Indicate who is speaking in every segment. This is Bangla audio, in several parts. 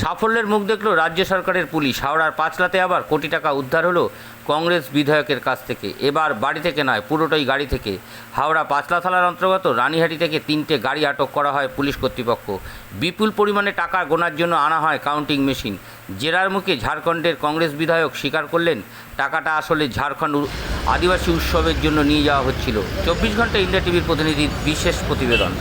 Speaker 1: সাফল্যের মুখ দেখল রাজ্য সরকারের পুলিশ। হাওড়ার পাঁচলাতে আবার কোটি টাকা উদ্ধার হলো কংগ্রেস বিধায়কের কাছ থেকে। এবার বাড়ি থেকে নয়, পুরোটাই গাড়ি থেকে। হাওড়া পাঁচলা থানার অন্তর্গত রানীহাটি থেকে তিনটে গাড়ি আটক করা হয় পুলিশ কর্তৃপক্ষ। বিপুল পরিমাণে টাকা গোনার জন্য আনা হয় কাউন্টিং মেশিন। জেরার মুখে ঝাড়খণ্ডের কংগ্রেস বিধায়ক স্বীকার করলেন, টাকাটা আসলে ঝাড়খণ্ড আদিবাসী উৎসবের জন্য নিয়ে যাওয়া হচ্ছিল। চব্বিশ ঘণ্টা ইন্ডিয়া টিভির প্রতিনিধির বিশেষ প্রতিবেদন।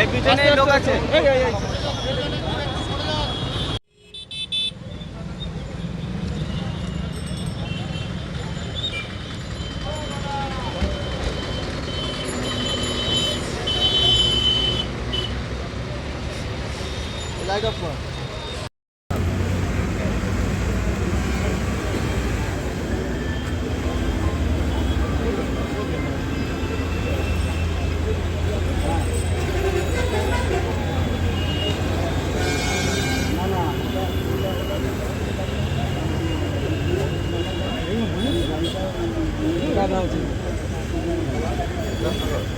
Speaker 2: এই পিছনে লোক আছে। light
Speaker 3: up one. Thank you.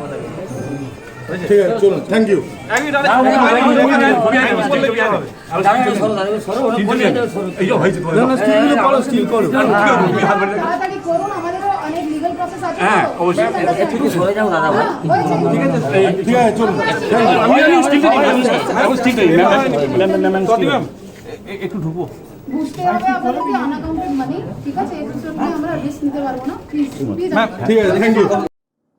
Speaker 2: ঠিক আছে চলুন থ্যাংক ইউ
Speaker 4: হ্যাঁ অবশ্যই একটু সরে যাও দাদা ভাই ঠিক আছে
Speaker 2: চলুন একটু ঢুকবো
Speaker 4: বুঝতে হবে আপনাদের কি আনঅ্যাকাউন্টেড মানি ঠিক আছে এই বিষয়ে আমরা রিস্ক নিতে পারব না। প্লিজ প্লিজ
Speaker 2: ঠিক আছে থ্যাংক ইউ